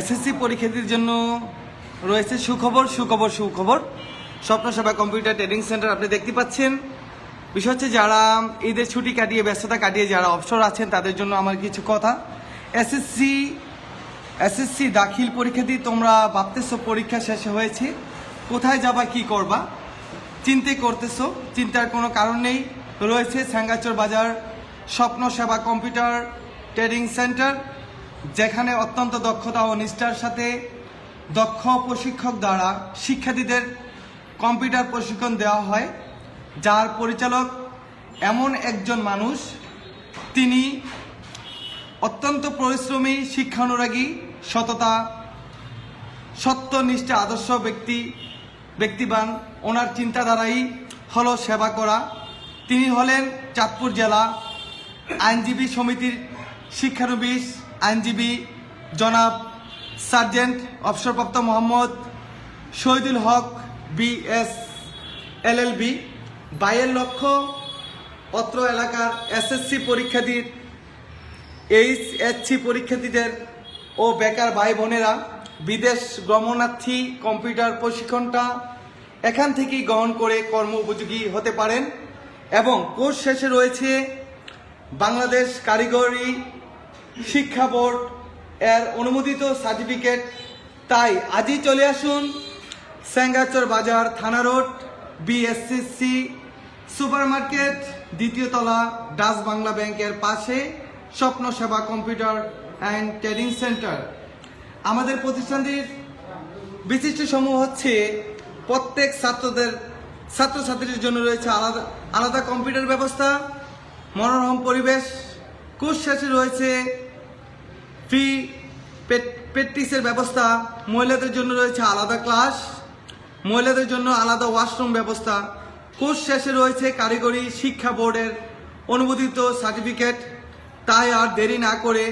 SSC পরীক্ষার্থীর জন্য রয়েছে সুখবর সুখবর সুখবর। স্বপ্ন সেবা কম্পিউটার ট্রেনিং সেন্টার আপনি দেখতে পাচ্ছেন। বিষয় হচ্ছে যারা ঈদের ছুটি কাটিয়ে, ব্যস্ততা কাটিয়ে যারা অবসর আছেন, তাদের জন্য আমার কিছু কথা। এসএসসি এসএসসি দাখিল পরীক্ষার্থী, তোমরা ভাবতেছো পরীক্ষা শেষে হয়েছে। কোথায় যাবা, কি করবা? চিন্তে করতেছো, চিন্তার কোনো কারণ নেই। রয়েছে স্যাঙ্গাচর বাজার, স্বপ্ন সেবা কম্পিউটার ট্রেনিং সেন্টার, যেখানে অত্যন্ত দক্ষতা ও নিষ্ঠার সাথে দক্ষ প্রশিক্ষক দ্বারা শিক্ষার্থীদের কম্পিউটার প্রশিক্ষণ দেওয়া হয়। যার পরিচালক এমন একজন মানুষ, তিনি অত্যন্ত পরিশ্রমী, শিক্ষানুরাগী, সততা সত্যনিষ্ঠ আদর্শ ব্যক্তি, ব্যক্তিবান। ওনার চিন্তাধারাই হলো সেবা করা। তিনি হলেন চাঁদপুর জেলা আইনজীবী সমিতির শিক্ষানবিশ, আইনজীবী, জনাব সার্জেন্ট অবসরপ্রাপ্ত মোহাম্মদ শহীদুল হক বিএস এলএলবি বাইয়ের লক্ষ্য অত্র এলাকার এসএসসি পরীক্ষার্থীর এইচএসসি পরীক্ষার্থীদের ও বেকার ভাই বোনেরা, বিদেশ গমনার্থী কম্পিউটার প্রশিক্ষণটা এখান থেকেই গ্রহণ করে কর্ম উপযোগী হতে পারেন এবং কোর্স শেষে রয়েছে বাংলাদেশ কারিগরি শিক্ষা বোর্ড এর অনুমোদিত সার্টিফিকেট। তাই আজই চলে আসুন স্যাঙ্গাচর বাজার থানা রোড বিএসসিসি সুপার মার্কেট দ্বিতীয় তলা, ডাচ বাংলা ব্যাংকের পাশে, স্বপ্ন সেবা কম্পিউটার অ্যান্ড ট্রেনিং সেন্টার। আমাদের প্রতিষ্ঠানটির বিশিষ্ট সমূহ হচ্ছে প্রত্যেক ছাত্রদের ছাত্রছাত্রীদের জন্য রয়েছে আলাদা আলাদা কম্পিউটার ব্যবস্থা, মনোরম পরিবেশ। কোর্স শেষে রয়েছে ফ্রি প্র্যাকটিসের ব্যবস্থা, মহিলাদের জন্য রয়েছে আলাদা ক্লাস মহিলাদের জন্য আলাদা ওয়াশরুম ব্যবস্থা। কোর্স শেষে রয়েছে কারিগরি শিক্ষা বোর্ডের অনুমোদিত সার্টিফিকেট তাই আর দেরি না করে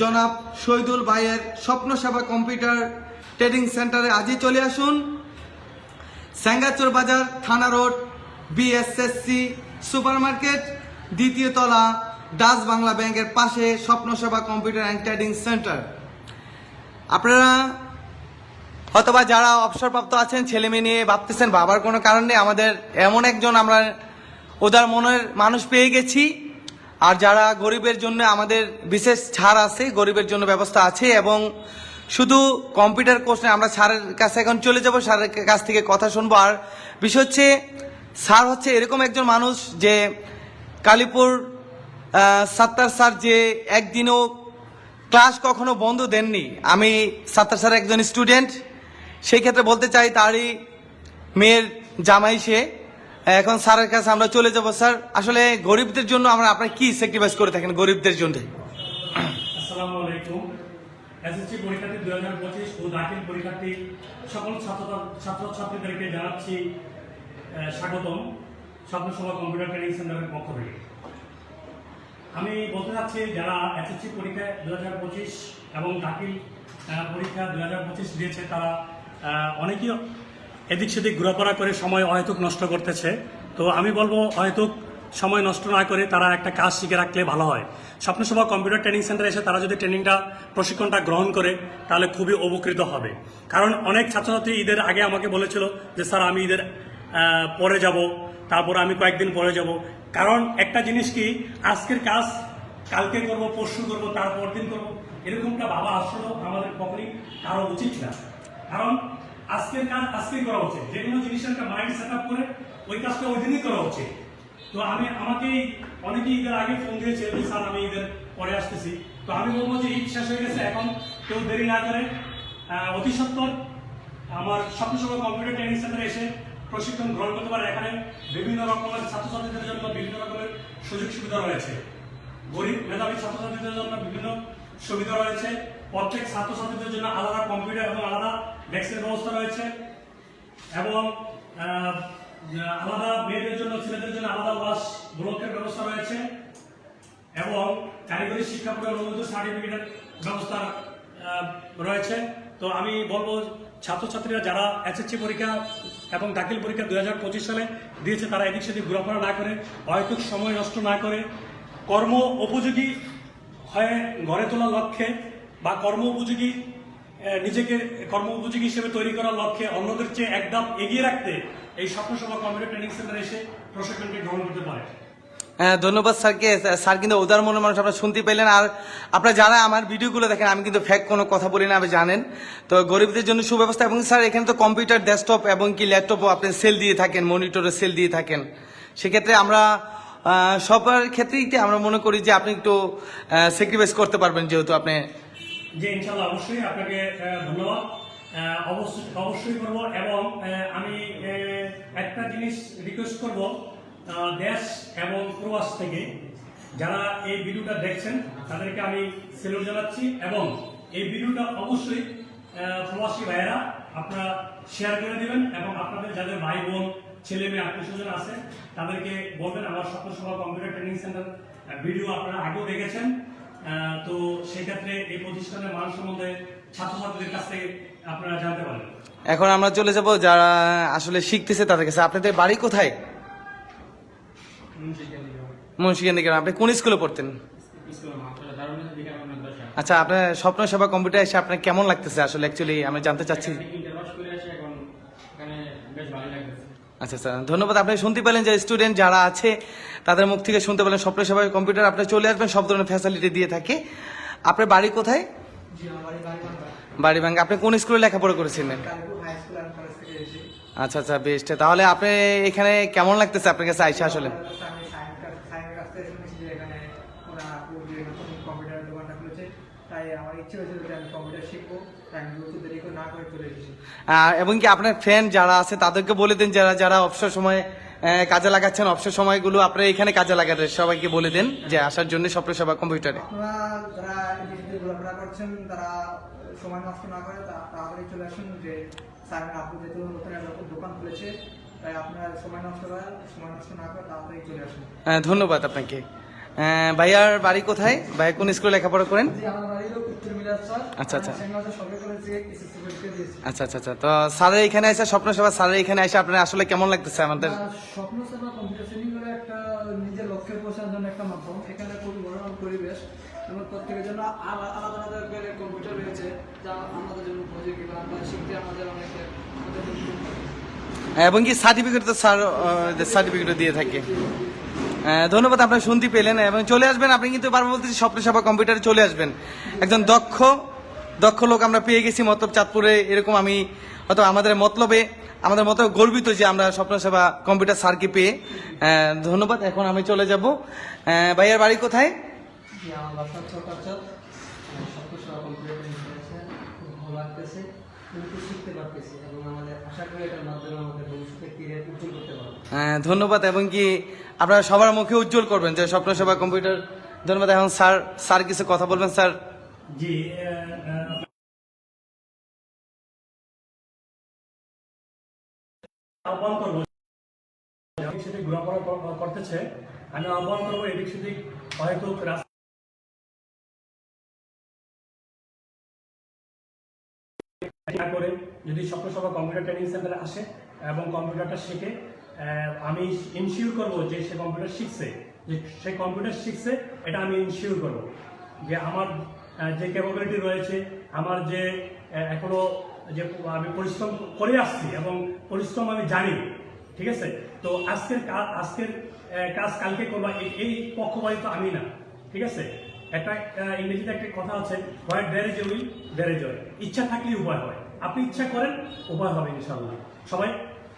জনাব শহীদুল ভাইয়ের স্বপ্ন সেবা কম্পিউটার ট্রেনিং সেন্টারে আজই চলে আসুন। স্যাঙ্গাচোর বাজার থানা রোড বিএসএসসি সুপার মার্কেট দ্বিতীয় তলা ডাচ বাংলা ব্যাংকের পাশে স্বপ্ন সেবা কম্পিউটার অ্যান্ড ট্রেনিং সেন্টার আপনারা অথবা যারা অবসরপ্রাপ্ত আছেন, ছেলে মেয়ে নিয়ে ভাবতেছেন বাবার কোনো কারণ নেই। আমাদের এমন একজন আমরা উদার মনের মানুষ পেয়ে গেছি। আর যারা গরিবের জন্য আমাদের বিশেষ ছাড় আছে, গরিবের জন্য ব্যবস্থা আছে এবং শুধু কম্পিউটার কোর্স নয়, আমরা স্যারের কাছে এখন চলে যাব, স্যারের কাছ থেকে কথা শুনব। আর বিষয় হচ্ছে, স্যার হচ্ছে এরকম একজন মানুষ যে কালীপুর সাত্তার স্যার যে একদিনও ক্লাস কখনো বন্ধ দেননি। আমি সাত্তার স্যার একজন স্টুডেন্ট, সেই ক্ষেত্রে বলতে চাই তারই মেয়ের জামাই সে। এখন স্যারের কাছে আমরা চলে যাব, স্যার। আসলে গরিবদের জন্য আমরা আপনার কি স্যাক্রিফাইস করে থাকেন গরিবদের জন্য? এসএসসি পরীক্ষার্থী দুই হাজার পঁচিশ ও দাখিল পরীক্ষার্থী সকল ছাত্র ছাত্রছাত্রীদেরকে জানাচ্ছি স্বাগতম। স্বপ্ন সভা কম্পিউটার ট্রেনিং সেন্টারের পক্ষ থেকে। আমি বলতে চাচ্ছি, যারা এসএসসি পরীক্ষা দু হাজার পঁচিশ এবং দাখিল পরীক্ষা দু হাজার পঁচিশ দিয়েছে, তারা অনেকেই এদিক সেদিক ঘোরাফেরা করে সময় অহেতুক নষ্ট করতেছে। তো আমি বলব, অহেতুক সময় নষ্ট না করে তারা একটা কাজ শিখে রাখলে ভালো হয়। স্বপ্নসভা কম্পিউটার ট্রেনিং সেন্টারে এসে তারা যদি ট্রেনিংটা, প্রশিক্ষণটা গ্রহণ করে, তাহলে খুবই উপকৃত হবে। কারণ অনেক ছাত্রছাত্রী ঈদের আগে আমাকে বলেছিল যে, স্যার, আমি ঈদের পরে যাব, তারপর আমি কয়েকদিন পরে যাব। কারণ একটা জিনিস কি, আজকের কাজ, কালকে করব, পরশু করব, তারপর দিন করব, এরকমটা ভাবা আসলে আমাদের কখনই কারও উচিত না। কারণ আজকের কাজ আজকেই করা উচিত। যে কোনো জিনিসের একটা মাইন্ড সেট আপ করে ওই কাজটা ওই দিনই করা উচিত। তো আমি আমাকেই অনেকেই ঈদের আগে ফোন দিয়েছে, যে, স্যার, আমি ঈদের পরে আসতেছি। তো আমি বলব যে, ঈদ শেষ হয়ে গেছে, এখন কেউ দেরি না করে অতি সত্তর আমার স্বপ্নসভা কম্পিউটার ট্রেনিং সেন্টারে এসে প্রশিক্ষণ গ্রহণ করতে পারে। এখানে বিভিন্ন রকমের ছাত্রছাত্রীদের জন্য বিভিন্ন রকমের সুযোগ সুবিধা রয়েছে। গরিব মেধাবী ছাত্রছাত্রীদের জন্য বিভিন্ন সুবিধা রয়েছে। প্রত্যেক ছাত্রছাত্রীদের জন্য আলাদা কম্পিউটার এবং আলাদা ডেস্কের ব্যবস্থা রয়েছে এবং আলাদা মেয়েদের জন্য, ছেলেদের জন্য আলাদা ওয়াশ ব্লকের ব্যবস্থা রয়েছে এবং কারিগরি শিক্ষা বোর্ডের অনুমোদিত সার্টিফিকেটের ব্যবস্থা রয়েছে। তো আমি বলব ছাত্রছাত্রীরা যারা এসএসসি পরীক্ষা এবং দাখিল পরীক্ষা দু হাজার পঁচিশ সালে দিয়েছে, তারা এদিক সেদিক ঘোরাফেরা না করে অহেতুক সময় নষ্ট না করে, কর্ম উপযোগী হয়ে গড়ে তোলার লক্ষ্যে বা কর্ম উপযোগী নিজেকে কর্ম উপযোগী হিসেবে তৈরি করার লক্ষ্যে অন্যদের চেয়ে একদম এগিয়ে রাখতে এই স্বপ্ন সভা কম্পিউটার ট্রেনিং সেন্টার এসে প্রশিক্ষণকে গ্রহণ করতে পারে। ধন্যবাদ স্যারকে। স্যার কিন্তু উদার মনের মানুষ, আপনারা শুনতে পেলেন। আর আপনারা যারা আমার ভিডিওগুলো দেখেন, আমি কিন্তু ফ্যাক কোনো কথা বলি না, আপনি জানেন। তো গরিবদের জন্য সুব্যবস্থা, এবং স্যার, এখানে তো কম্পিউটার ডেস্কটপ এবং কি ল্যাপটপও আপনি সেল দিয়ে থাকেন মনিটরে সেল দিয়ে থাকেন। সেক্ষেত্রে আমরা সবার ক্ষেত্রেই আমরা মনে করি যে আপনি একটু স্যাক্রিফাইস করতে পারবেন যেহেতু আপনি। যে ইনশাল্লাহ অবশ্যই আপনাকে ধন্যবাদ। অবশ্যই অবশ্যই করব, এবং আমি একটা জিনিস রিকোয়েস্ট করব। দেশ এবং প্রবাস থেকে যারা এই ভিডিওটা দেখছেন, তাদেরকে আমি সেলুট জানাচ্ছি এবং এই ভিডিওটা অবশ্যই প্রবাসী ভাইয়েরা আপনারা শেয়ার করে দিবেন এবং আপনাদের যাদের ভাই বোন, ছেলে মেয়ে আত্মীয় স্বজন আছে, তাদেরকে বলবেন, আমার স্বপ্ন সভা কম্পিউটার ট্রেনিং সেন্টার ভিডিও আপনারা আগেও দেখেছেন। তো সেক্ষেত্রে এই প্রতিষ্ঠানের মান সম্বন্ধে ছাত্রছাত্রীদের কাছ থেকে আপনারা জানতে পারেন এখন আমরা চলে যাব যারা আসলে শিখতেছে তাদের কাছে। আপনাদের বাড়ি কোথায়? আপনি কোন পড়তেন? আচ্ছা আপনার স্বপ্ন এসে কেমন লাগতেছে? আসলে অ্যাকচুয়ালি আমি জানতে চাচ্ছি। আচ্ছা স্যার ধন্যবাদ। আপনি শুনতে পেলেন যে স্টুডেন্ট যারা আছে, তাদের মুখ থেকে শুনতে পেলেন স্বপ্ন সেবা কম্পিউটার। আপনি চলে আসবেন, সব ধরনের ফ্যাসিলিটি দিয়ে থাকে। আপনার বাড়ি কোথায়? বাড়ি ভাঙ্গা আপনি কোন স্কুলে লেখাপড়া করেছিলেন? আচ্ছা আচ্ছা বেশ। তাহলে আপনি এখানে কেমন লাগতেছে আপনার কাছে আইসা আসলে? এবং কি আপনার ফ্রেন্ড যারা আছে তাদেরকে বলে দিন যারা যারা অবসর সময় কাজে লাগাচ্ছেন অবসর সময়গুলো আপনারা এখানে কাজে লাগাতে সবাইকে বলে দেন যে আসার জন্য স্বপ্ন সেবা কম্পিউটারে। আপনারা যারা ঘোরাফেরা করছেন তারা সময় নষ্ট না করে তাড়াতাড়ি চলে আসুন যে স্যার আপু যেহেতু নতুন দোকান খুলেছে তাই আপনারা সময় নষ্ট করে সময় নষ্ট না করে তাড়াতাড়ি চলে আসুন। ধন্যবাদ আপনাকে। ভাইয়ার বাড়ি কোথায়? ভাই কোন স্কুলে লেখাপড়া করেন? আচ্ছা, আচ্ছা। আচ্ছা আচ্ছা আচ্ছা। তো স্যারের এখানে এসে স্বপ্ন সেবা স্যারের এখানে এসে আপনার আসলে কেমন লাগতেছে আমাদের? আর স্বপ্ন সেবা কম্পিউটার ট্রেনিং হলো একটা নিজের লক্ষ্যে পৌঁছানোর জন্য একটা মাধ্যম। এখানে খুবই মনোরম পরিবেশ। এবং প্রত্যেকের জন্য আলাদা আলাদা করে কম্পিউটার রয়েছে যা আমাদের জন্য উপযোগী বা আমরা শিখতে আমাদের অনেক এবং কি সার্টিফিকেট তো স্যার সার্টিফিকেটও দিয়ে থাকে। ধন্যবাদ, আপনারা শুনতে পেলেন এবং চলে আসবেন। আপনি কিন্তু বারবার বলতেছি স্বপ্ন সেবা কম্পিউটারে চলে আসবেন। একজন দক্ষ দক্ষ লোক আমরা পেয়ে গেছি মতলব চাঁদপুরে, এরকম আমি হয়তো আমাদের মতলবে, আমাদের মতো গর্বিত যে আমরা স্বপ্ন সেবা কম্পিউটার স্যারকে পেয়ে। ধন্যবাদ, এখন আমি চলে যাব। ভাইয়ার বাড়ি কোথায়? ছোটাচর স্বপ্ন সেবা কম্পিউটার ট্রেনিং করেছে খুব ভালো লাগতেছে কিন্তু শিখতে পারতেছি এবং আমাদের আশা করি এটার মাধ্যমে আমাদের ভবিষ্যতে ক্যারিয়ার উজ্জ্বল করতে পারব। ধন্যবাদ এবং কি আপনারা সবার মুখে উজ্জ্বল করবেন যে স্বপ্ন সেবা কম্পিউটার। ধন্যবাদ। এখন স্যার স্যার কিছু কথা বলবেন স্যার? জি আহ, আহ, আহ্বান করব সেদিক ঘোরাফেরা করতেছে। আমি আহ্বান করব এদিক সেদিক হয়তো করে যদি স্বপ্ন সভা কম্পিউটার ট্রেনিং সেন্টারে আসে এবং কম্পিউটারটা শিখে আমি ইনশিওর করব যে সে কম্পিউটার শিখছে। যে সে কম্পিউটার শিখছে, এটা আমি ইনশিওর করব। যে আমার যে ক্যাপাবিলিটি রয়েছে, আমার যে এখনও যে আমি পরিশ্রম করে আসছি এবং পরিশ্রম আমি জানি, ঠিক আছে? তো আজকের আজকের কাজ কালকে করবা, এই পক্ষপাতিত আমি না, ঠিক আছে? একটা ইংরেজিতে একটা কথা আছে what there is a will there is ইচ্ছা থাকলেই উপায় হয়। আপনি ইচ্ছা করেন উপায় হবে ইনশাল্লাহ সবাই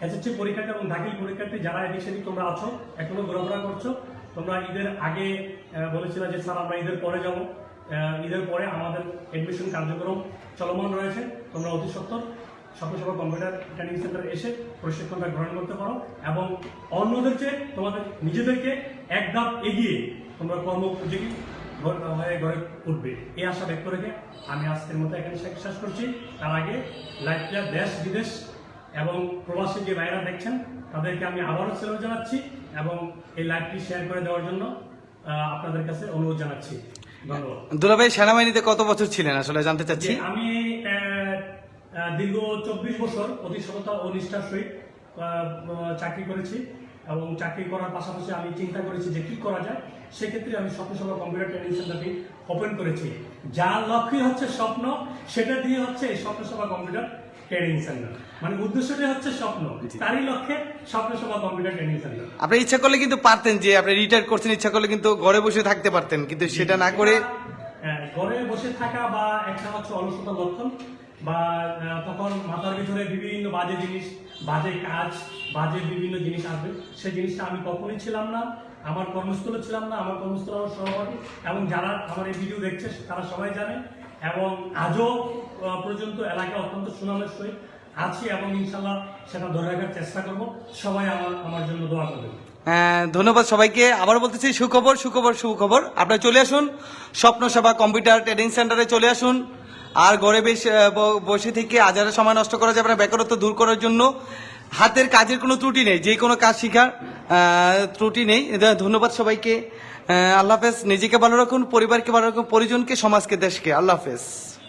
এসএসসি পরীক্ষার্থী এবং দাখিল পরীক্ষার্থী যারা এদিক সেদিক তোমরা আছো, এখনও ঘোরাফেরা করছ, তোমরা ঈদের আগে বলেছিলে যে, স্যার, আমরা ঈদের পরে যাব। ঈদের পরে আমাদের এডমিশন কার্যক্রম চলমান রয়েছে। তোমরা অতি সত্তর সভা কম্পিউটার ট্রেনিং সেন্টারে এসে প্রশিক্ষণটা গ্রহণ করতে পারো এবং অন্যদেরকে, তোমাদের নিজেদেরকে এক ধাপ এগিয়ে তোমরা কর্ম উপযোগী ঘর- হয়ে গড়ে উঠবে। এই আশা ব্যক্ত রেখে আমি আজকের মতো এখানে শেষ- করছি। তার আগে লাইভটা দেশ বিদেশ এবং প্রবাসী যে ভাইরা দেখছেন তাদেরকে আমি আবারও সেলুট জানাচ্ছি এবং এই লাইভটি শেয়ার করে দেওয়ার জন্য আপনাদের কাছে অনুরোধ জানাচ্ছি। দুলাভাই সেনাবাহিনীতে কত বছর ছিলেন? আসলে জানতে চাচ্ছি। আমি দীর্ঘ চব্বিশ বছর অতি সততা ও নিষ্ঠার সহিত চাকরি করেছি এবং চাকরি করার পাশাপাশি আমি চিন্তা করেছি যে কি করা যায়। সেক্ষেত্রে আমি স্বপ্নসভা কম্পিউটার ট্রেনিং সেন্টারটি ওপেন করেছি। যার লক্ষ্যই হচ্ছে স্বপ্ন সেটা দিয়ে হচ্ছে এই স্বপ্নসভা কম্পিউটার ট্রেনিং সেন্টার মানে উদ্দেশ্যটাই হচ্ছে স্বপ্ন। তারই লক্ষ্যে স্বপ্নসভা কম্পিউটার ট্রেনিং সেন্টার আপনি ইচ্ছা করলে কিন্তু পারতেন যে আপনি রিটায়ার করছেন ইচ্ছা করলে কিন্তু ঘরে বসে থাকতে পারতেন কিন্তু সেটা না করে হ্যাঁ, ঘরে বসে থাকা বা একটা হচ্ছে অলসতার লক্ষণ বা তখন মাথার ভিতরে বিভিন্ন বাজে জিনিস বাজে কাজ বাজে বিভিন্ন জিনিস আসবে। সেই জিনিসটা আমি কখনোই ছিলাম না। আমার কর্মস্থলে ছিলাম না আমার কর্মস্থল আমার সহপাঠী এবং যারা আমার এই ভিডিও দেখছে তারা সবাই জানে এবং আজও পর্যন্ত এলাকায় অত্যন্ত সুনামের সহিত আছি এবং ইনশাল্লাহ সেটা ধরে রাখার চেষ্টা করব। সবাই আমার আমার জন্য দোয়া করবেন। হ্যাঁ, ধন্যবাদ সবাইকে। আবার বলতেছি সুখবর সুখবর সুখবর। আপনারা চলে আসুন স্বপ্ন সেবা কম্পিউটার ট্রেনিং সেন্টারে চলে আসুন। আর ঘরে বেশ বসে থেকে হাজারের সময় নষ্ট করা যাবে না বেকারত্ব দূর করার জন্য। হাতের কাজের কোনো ত্রুটি নেই, যে কোনো কাজ শিখার ত্রুটি নেই। ধন্যবাদ সবাইকে। আল্লাহ হাফেজ। নিজেকে ভালো রাখুন, পরিবারকে ভালো রাখুন, পরিজনকে, সমাজকে, দেশকে। আল্লাহ হাফেজ।